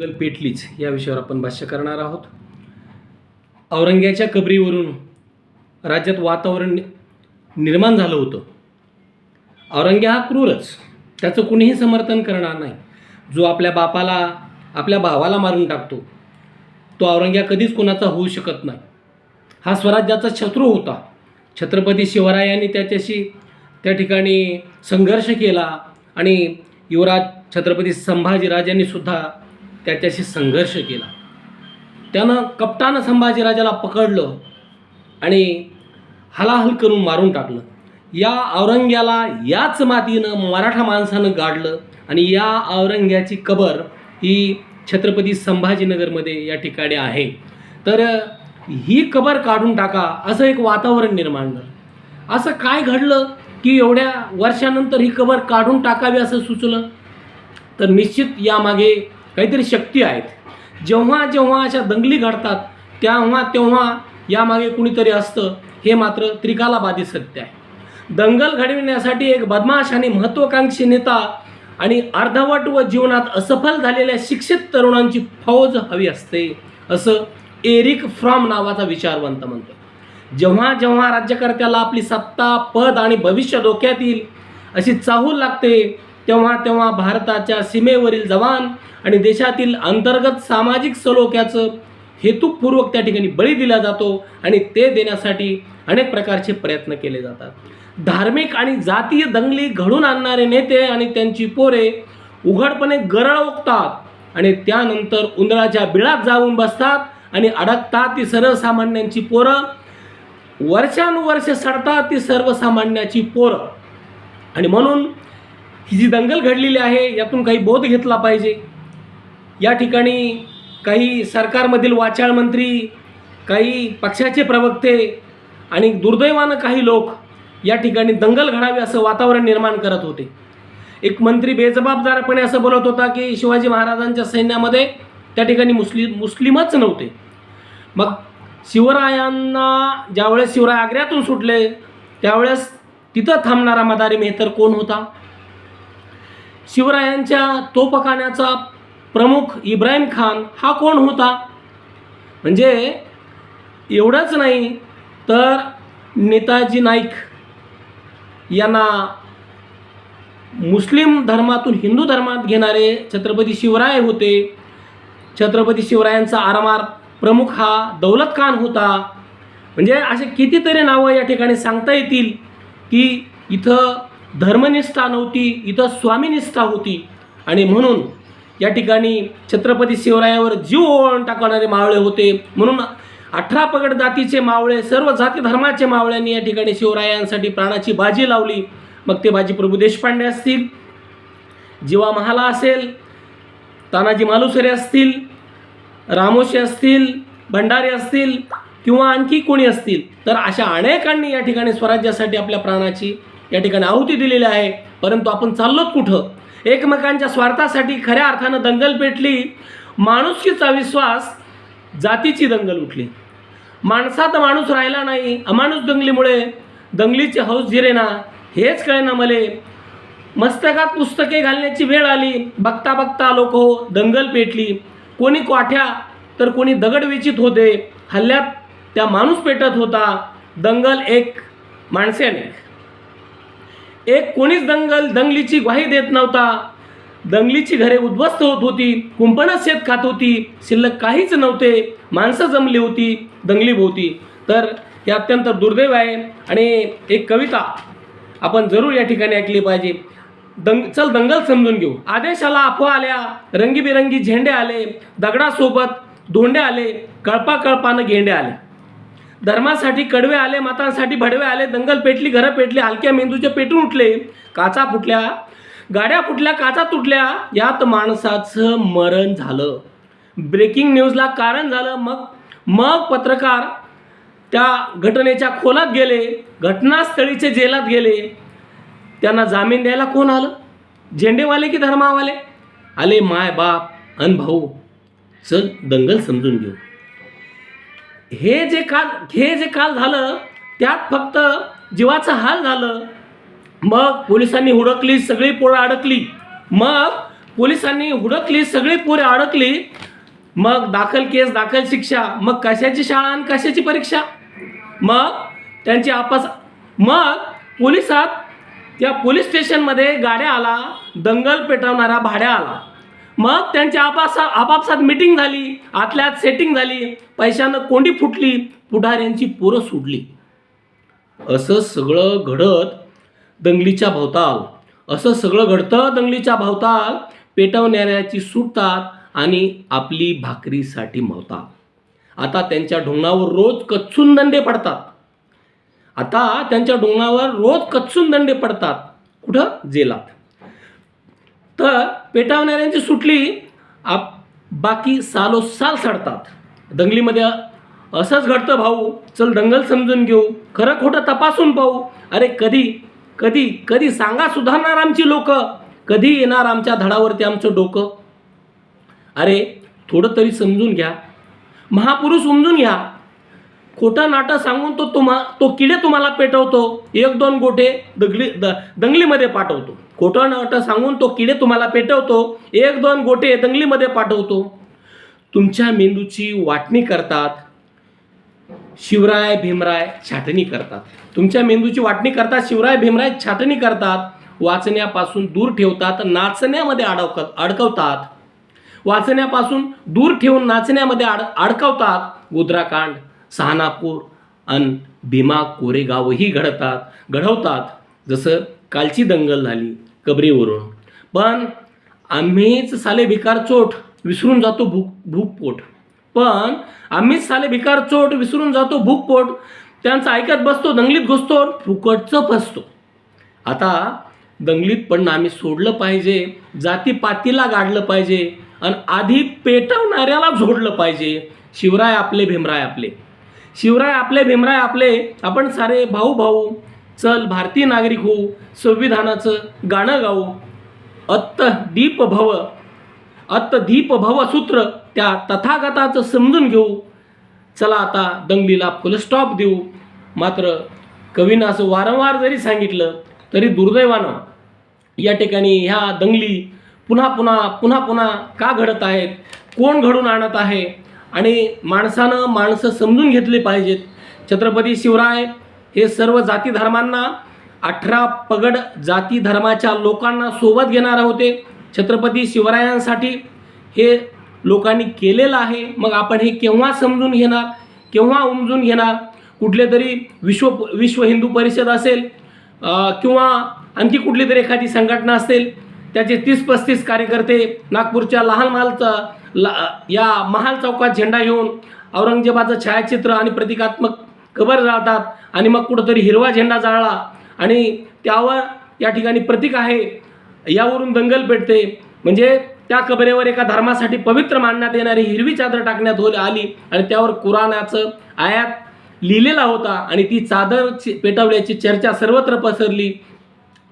दंगल पेटलीच या विषयावर आपण भाष्य करणार आहोत. औरंग्याच्या कबरीवरून राज्यात वातावरण निर्माण झालं होतं. औरंग्या हा क्रूरच. त्याचं कुणीही समर्थन करणार नाही. जो आपल्या बापाला आपल्या भावाला मारून टाकतो तो औरंग्या कधीच कोणाचा होऊ शकत नाही. हा स्वराज्याचा शत्रू होता. छत्रपती शिवरायांनी त्याच्याशी त्या ठिकाणी संघर्ष केला आणि युवराज छत्रपती संभाजीराजांनी सुद्धा त्याच्याशी संघर्ष केला. त्यानं कपटानं संभाजीराजाला पकडलं आणि हलाहल करून मारून टाकलं. या औरंग्याला याच मातीनं मराठा माणसानं गाडलं आणि या औरंग्याची कबर ही छत्रपती संभाजीनगरमध्ये या ठिकाणी आहे. तर ही कबर काढून टाका असं एक वातावरण निर्माण झालं. असं काय घडलं की एवढ्या वर्षानंतर ही कबर काढून टाकावी असं सुचलं? तर निश्चित यामागे काहीतरी शक्ती आहेत. जेव्हा जेव्हा अशा दंगली घडतात तेव्हा तेव्हा यामागे कुणीतरी असतं हे मात्र त्रिकालाबाधित सत्य आहे. दंगल घडविण्यासाठी एक बदमाश आणि महत्त्वाकांक्षी नेता आणि अर्धवट व जीवनात असफल झालेल्या शिक्षित तरुणांची फौज हवी असते असं एरिक फ्रॉम नावाचा विचारवंत म्हणतो. जेव्हा जेव्हा राज्यकर्त्याला आपली सत्ता पद आणि भविष्य धोक्यात येईल अशी चाहूल लागते तेव्हा तेव्हा भारताच्या सीमेवरील जवान आणि देशातील अंतर्गत सामाजिक सलोख्याचं हेतुपूर्वक त्या ठिकाणी बळी दिला जातो आणि ते देण्यासाठी अनेक प्रकारचे प्रयत्न केले जातात. धार्मिक आणि जातीय दंगली घडून आणणारे नेते आणि त्यांची पोरे उघडपणे गरळ ओकतात आणि त्यानंतर उंदराच्या बिळात जाऊन बसतात आणि अडकतात ती सर्वसामान्यांची पोरं. वर्षानुवर्ष सडतात ती सर्वसामान्याची पोरं. आणि म्हणून ही जी दंगल घडलेली आहे यातून काही बोध घेतला पाहिजे. या ठिकाणी काही सरकारमधील वाचाळ मंत्री काही पक्षाचे प्रवक्ते आणि दुर्दैवानं काही लोक या ठिकाणी दंगल घडावी असं वातावरण निर्माण करत होते. एक मंत्री बेजबाबदारपणे असं बोलत होता की शिवाजी महाराजांच्या सैन्यामध्ये त्या ठिकाणी मुस्लिम मुस्लिमच नव्हते. मग शिवरायांना ज्यावेळेस शिवराय आग्र्यातून सुटले त्यावेळेस तिथं थांबणारा मदारी मेहतर कोण होता? शिवरायांच्या तोपखान्याचा प्रमुख इब्राहिम खान हा कोण होता? म्हणजे एवढंच नाही तर नेताजी नाईक यांना मुस्लिम धर्मातून हिंदू धर्मात घेणारे छत्रपती शिवराय होते. छत्रपती शिवरायांचा आरमार प्रमुख हा दौलत खान होता. म्हणजे असे कितीतरी नावं या ठिकाणी सांगता येतील की इथं धर्मनिष्ठा नव्हती इथं स्वामीनिष्ठा होती. आणि म्हणून या ठिकाणी छत्रपती शिवरायावर जीव ओळून टाकणारे मावळे होते. म्हणून अठरा पगड जातीचे मावळे सर्व जाती धर्माचे मावळ्यांनी या ठिकाणी शिवरायांसाठी प्राणाची बाजी लावली. मग ते बाजी प्रभू देशपांडे असतील जीवा महाला असेल तानाजी मालुसरे असतील रामोशी असतील भंडारे असतील किंवा आणखी कोणी असतील तर अशा अनेकांनी या ठिकाणी स्वराज्यासाठी आपल्या प्राणाची या ठिकाणी आहुती दिलेली आहे. परंतु आपण चाललोच कुठं? एकमेकांच्या स्वार्थासाठी खऱ्या अर्थानं दंगल पेटली. माणुसकीचा विश्वास जातीची दंगल उठली. माणसात माणूस राहिला नाही. अमाणूस दंगलीमुळे दंगलीचे हौस जिरेना हेच कळेना मले. मस्तकात पुस्तके घालण्याची वेळ आली. बघता बघता लोक हो दंगल पेटली. कोणी कोठ्या तर कोणी दगड वेचित होते. हल्ल्यात त्या माणूस पेटत होता. दंगल एक माणसाने एक कोणीच दंगल दंगलीची ग्वाही देत नव्हता. दंगलीची घरे उद्ध्वस्त होत होती कुंपणच शेत खात होती शिल्लक काहीच नव्हते माणसं जमली होती दंगलीभोवती तर हे अत्यंत दुर्दैव आहे आणि एक कविता आपण जरूर या ठिकाणी ऐकली पाहिजे. दंग चल दंगल समजून घेऊ. आदेशाला अफवा आल्या रंगीबिरंगी झेंडे आले दगडासोबत धोंडे आले कळपा कळपानं गेंडे आले. धर्मासाठी कडवे आले मतांसाठी भडवे आले दंगल पेटली घरं पेटली हलक्या मेंदूचे पेटून उठले काचा फुटल्या गाड्या फुटल्या काचा तुटल्या यात माणसाचं मरण झालं. ब्रेकिंग न्यूजला कारण झालं मग मग पत्रकार त्या घटनेच्या खोलात गेले घटनास्थळीचे जेलात गेले. त्यांना जामीन द्यायला कोण आलं? झेंडेवाले की धर्मावाले? आले माय बाप अन भाऊ चल दंगल समजून घेऊ. हे जे काल हे जे काल झालं त्यात फक्त जीवाचं हाल झालं. मग पोलिसांनी हुडकली सगळी पोरं अडकली. मग पोलिसांनी हुडकली सगळी पोरं अडकली. मग दाखल केस दाखल शिक्षा. मग कशाची शाळा आणि कशाची परीक्षा? मग त्यांची आपस मग पोलिसात त्या पोलीस स्टेशनमध्ये गाड्या आला दंगल पेटवणारा भाड्या आला. मग त्यांच्या आपापसात आपापसात मिटिंग झाली. आतल्यात सेटिंग झाली. पैशानं कोंडी फुटली. पुढाऱ्यांची पोरं सुटली असं सगळं घडत दंगलीच्या भोवताल. असं सगळं घडतं दंगलीच्या भोवताल. पेटवणाऱ्याची सुटतात आणि आपली भाकरीसाठी मवतात. आता त्यांच्या ढोंगणावर रोज कच्चून दंडे पडतात. आता त्यांच्या डोंगरावर रोज कच्चून दंडे पडतात. कुठं? जेलात. तर पेटावणाऱ्यांची सुटली. आप बाकी सालोसाल सडतात. दंगलीमध्ये असंच घडतं भाऊ. चल दंगल समजून घेऊ. खरं खोटं तपासून पाहू. अरे कधी कधी कधी सांगा सुधारणार आमची लोक. कधी येणार आमच्या धडावरती आमचं डोकं? अरे थोडं तरी समजून घ्या. महापुरुष समजून घ्या. खोटा नाटं सांगून तो तुम्हा तो किडे तुम्हाला पेटवतो. एक दोन गोटे दगली द दंगलीमध्ये पाठवतो. खोटं नाटं सांगून तो किडे तुम्हाला पेटवतो. एक दोन गोटे दंगलीमध्ये पाठवतो. तुमच्या मेंदूची वाटणी करतात. शिवराय भीमराय छाटणी करतात. तुमच्या मेंदूची वाटणी करतात शिवराय भीमराय छाटणी करतात. वाचण्यापासून दूर ठेवतात नाचण्यामध्ये अडवक अडकवतात. वाचण्यापासून दूर ठेवून नाचण्यामध्ये अड अडकवतात. गोद्राकांड. सहानापूर अन भीमा कोरेगावही घडतात घडवतात. जसं कालची दंगल झाली कबरीवरून. पण आम्हीच साले भिकार चोट विसरून जातो भूक भूकपोट. पण आम्हीच साले भिकार चोट विसरून जातो भूकपोट. त्यांचं ऐकत बसतो दंगलीत घुसतो फुकटचं फसतो. आता दंगलीत पडणं आम्ही सोडलं पाहिजे जातीपातीला गाडलं पाहिजे आणि आधी पेटवणाऱ्याला झोडलं पाहिजे. शिवराय आपले भीमराय आपले. शिवराय आपले भीमराय आपले. आपण सारे भाऊ भाऊ. चल भारतीय नागरिक होऊ. संविधानाचं गाणं गाऊ. अत्त दीप भव. अत्त दीप भव सूत्र. त्या तथागताचं समजून घेऊ. चला आता दंगलीला फुल स्टॉप देऊ. मात्र कवीनं असं वारंवार जरी सांगितलं तरी दुर्दैवानं या ठिकाणी ह्या दंगली पुन्हा पुन्हा पुन्हा पुन्हा का घडत आहेत? कोण घडून आणत आहे? आणि माणसानं माणसं समजून घेतले पाहिजेत. छत्रपती शिवराय हे सर्व जाती धर्मांना अठरा पगड जाती धर्माच्या लोकांना सोबत घेणारा होते. छत्रपती शिवरायांसाठी हे लोकांनी केलेलं आहे. मग आपण हे केव्हा समजून घेणार? केव्हा उमजून घेणार? कुठले तरी विश्व विश्व हिंदू परिषद असेल किंवा आणखी कुठली तरी एखादी संघटना असेल त्याचे तीस पस्तीस कार्यकर्ते नागपूरच्या लहान महालचा ला या महाल चौकात झेंडा घेऊन औरंगजेबाचं छायाचित्र आणि प्रतिकात्मक कबर जाळतात आणि मग कुठंतरी हिरवा झेंडा जाळला आणि त्यावर या ठिकाणी प्रतीक आहे यावरून दंगल पेटते. म्हणजे त्या कबरेवर एका धर्मासाठी पवित्र मानण्यात येणारी हिरवी चादर टाकण्यात हो आली आणि त्यावर कुराणाचं आयात लिहिलेला होता आणि ती चादर पेटवल्याची चर्चा सर्वत्र पसरली.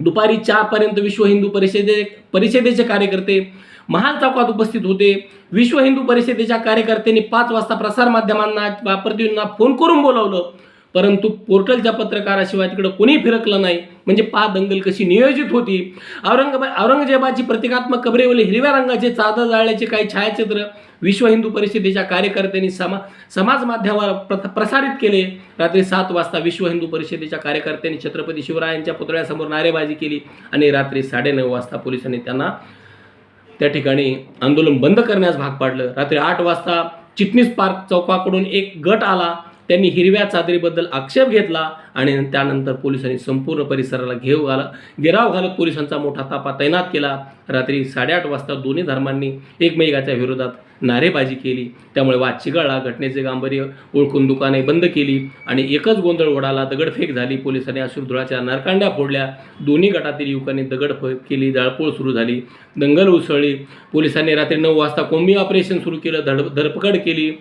दुपारी चारपर्यंत विश्व हिंदू परिषदे परिषदेचे कार्यकर्ते महाल चौकात उपस्थित होते. विश्व हिंदू परिषदेच्या कार्यकर्त्यांनी पाच वाजता प्रसारमाध्यमांना वा प्रतिनिधींना फोन करून बोलावलं. परंतु पोर्टलच्या पत्रकाराशिवाय तिकडं कोणी फिरकलं नाही. म्हणजे पा दंगल कशी नियोजित होती. औरंगाबाद औरंगजेबाची प्रतिकात्मक कबरेवले हिरव्या रंगाचे चादर जाळल्याचे काही छायाचित्र विश्व हिंदू परिषदेच्या कार्यकर्त्यांनी समा समाज माध्यमावर प्र प्रसारित केले. रात्री सात वाजता विश्व हिंदू परिषदेच्या कार्यकर्त्यांनी छत्रपती शिवरायांच्या पुतळ्यासमोर नारेबाजी केली आणि रात्री साडेनऊ वाजता पोलिसांनी त्यांना त्या ठिकाणी आंदोलन बंद करण्यास भाग पाडलं. रात्री आठ वाजता चिटणीस पार्क चौकाकडून एक गट आला. त्यांनी हिरव्या चादरीबद्दल आक्षेप घेतला आणि त्यानंतर पोलिसांनी संपूर्ण परिसराला घेव घाला घेराव घालत पोलिसांचा मोठा ताफा तैनात केला. रात्री साडेआठ वाजता दोन्ही धर्मांनी एकमेकाच्या विरोधात नारेबाजी केली. त्यामुळे वाद चिघळला घटनेचे गांभीर्य ओळखून दुकाने बंद केली आणि एकच गोंधळ उडाला दगडफेक झाली. पोलिसांनी अश्रुधुळाच्या नरकांड्या फोडल्या. दोन्ही गटातील युवकांनी दगडफेक केली जाळपोळ सुरू झाली. दंगल उसळली. पोलिसांनी रात्री नऊ वाजता कोंबी ऑपरेशन सुरू केलं. धड धरपकड केली.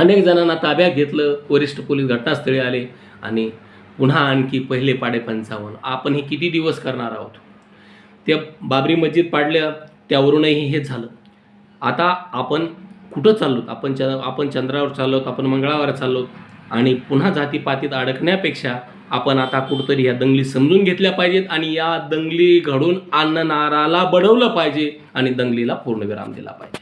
अनेक जणांना ताब्यात घेतलं. वरिष्ठ पोलीस घटनास्थळी आले आणि पुन्हा आणखी पहिले पाडे पंचावन्न. आपण हे किती दिवस करणार आहोत? त्या बाबरी मस्जिद पाडल्या त्यावरूनही हे झालं. आता आपण कुठं चाललो आपण च आपण चंद्रावर चाललो आपण मंगळावर चाललो आणि पुन्हा जातीपातीत अडकण्यापेक्षा आपण आता कुठंतरी ह्या दंगली समजून घेतल्या पाहिजेत आणि या दंगली घडून आणणाराला बडवलं पाहिजे आणि दंगलीला पूर्णविराम दिला पाहिजे.